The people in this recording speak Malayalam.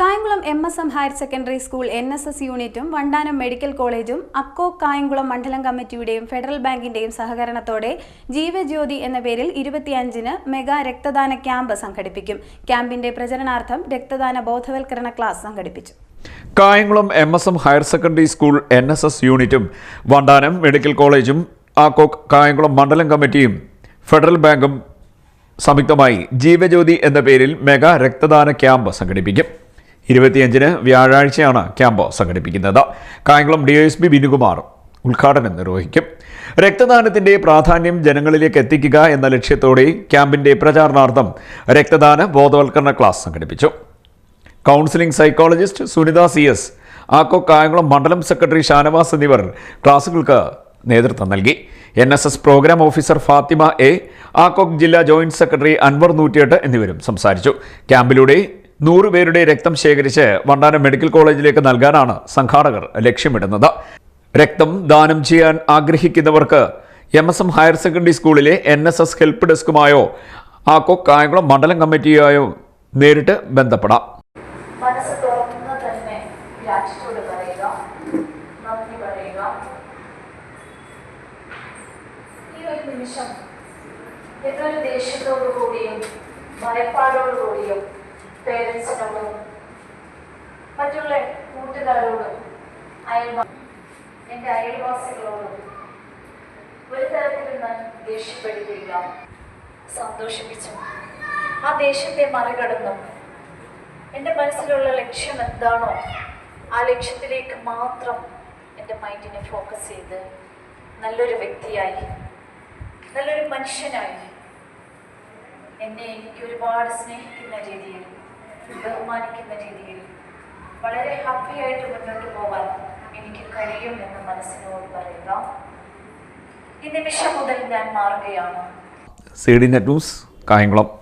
Kayamkulam M S M higher secondary school N S S യൂണിറ്റും വണ്ടാനം മെഡിക്കൽ കോളേജും അക്കോ കായംകുളം മണ്ഡലം കമ്മിറ്റിയുടെയും ഫെഡറൽ ബാങ്കിന്റെയും സഹകരണത്തോടെ ജീവജ്യോതി എന്ന പേരിൽ ഇരുപത്തിയഞ്ചിന് മെഗാ രക്തദാന ക്യാമ്പ് സംഘടിപ്പിക്കും. ക്യാമ്പിന്റെ പ്രചരണാർത്ഥം രക്തദാന ബോധവൽക്കരണ ക്ലാസ് സംഘടിപ്പിച്ചു. Kayamkulam M S M higher secondary school N S S യൂണിറ്റും വണ്ടാനം മെഡിക്കൽ കോളേജും അക്കോ കായംകുളം മണ്ഡലം കമ്മിറ്റിയും ഫെഡറൽ ബാങ്കും സംയുക്തമായി ജീവജ്യോതി എന്ന പേരിൽ മെഗാ രക്തദാന ക്യാമ്പ് സംഘടിപ്പിക്കും. ഇരുപത്തിയഞ്ചിന് വ്യാഴാഴ്ചയാണ് ക്യാമ്പ് സംഘടിപ്പിക്കുന്നത്. Kayamkulam D S P Binukumar ഉദ്ഘാടനം നിർവഹിക്കും. രക്തദാനത്തിന്റെ പ്രാധാന്യം ജനങ്ങളിലേക്ക് എത്തിക്കുക എന്ന ലക്ഷ്യത്തോടെ ക്യാമ്പിന്റെ പ്രചാരണാർത്ഥം രക്തദാന ബോധവൽക്കരണ ക്ലാസ് സംഘടിപ്പിച്ചു. Counselling psychologist Sunitha C S ആക്കോ Kayamkulam മണ്ഡലം സെക്രട്ടറി ഷാനവാസ് എന്നിവർ ക്ലാസുകൾക്ക് നേതൃത്വം നൽകി. N S S programme officer Fathima A ആക്കോക് ജില്ലാ ജോയിന്റ് സെക്രട്ടറി അൻവർ നൂറ്റിയെട്ട് എന്നിവരും സംസാരിച്ചു. ക്യാമ്പിലൂടെ നൂറ് പേരുടെ രക്തം ശേഖരിച്ച് വണ്ടാനം മെഡിക്കൽ കോളേജിലേക്ക് നൽകാനാണ് സംഘാടകർ ലക്ഷ്യമിടുന്നത്. രക്തം ദാനം ചെയ്യാൻ ആഗ്രഹിക്കുന്നവർക്ക് M S M higher secondary സ്കൂളിലെ എൻ എസ് എസ് ഹെൽപ്പ് ഡെസ്കുമായോ ആക്കോ കായംകുളം മണ്ഡലം കമ്മിറ്റിയായോ നേരിട്ട് ബന്ധപ്പെടാം. മനസ്സ് തന്നെ പറയുക ഈ ഒരു നിമിഷം ദേഷ്യത്തോടു കൂടിയും ഭയപ്പാടോടു കൂടിയും പേരൻസിനോടും മറ്റുള്ള കൂട്ടുകാരോടും അയൽവാ എന്റെ അയൽവാസികളോടും ഒരു തരത്തിൽ ഞാൻ ദേഷ്യപ്പെടുകയില്ല. സന്തോഷിപ്പിച്ചു. ആ ദേഷ്യത്തെ മറികടന്നു. എന്റെ മനസ്സിലുള്ള ലക്ഷ്യം എന്താണോ ആ ലക്ഷ്യത്തിലേക്ക് മാത്രം എന്റെ മൈൻഡിനെ ഫോക്കസ് ചെയ്ത് നല്ലൊരു വ്യക്തിയായി നല്ലൊരു മനുഷ്യനായി എന്നെ എനിക്ക് ഒരുപാട് സ്നേഹിക്കുന്ന രീതിയിൽ ബഹുമാനിക്കുന്ന രീതിയിൽ വളരെ ഹാപ്പിയായിട്ട് മുന്നോട്ട് പോകാൻ എനിക്ക് കഴിയും എന്ന് മനസ്സിനോട് പറയുക. ഈ നിമിഷം മുതൽ ഞാൻ മാറുകയാണ്. C D news Kayamkulam.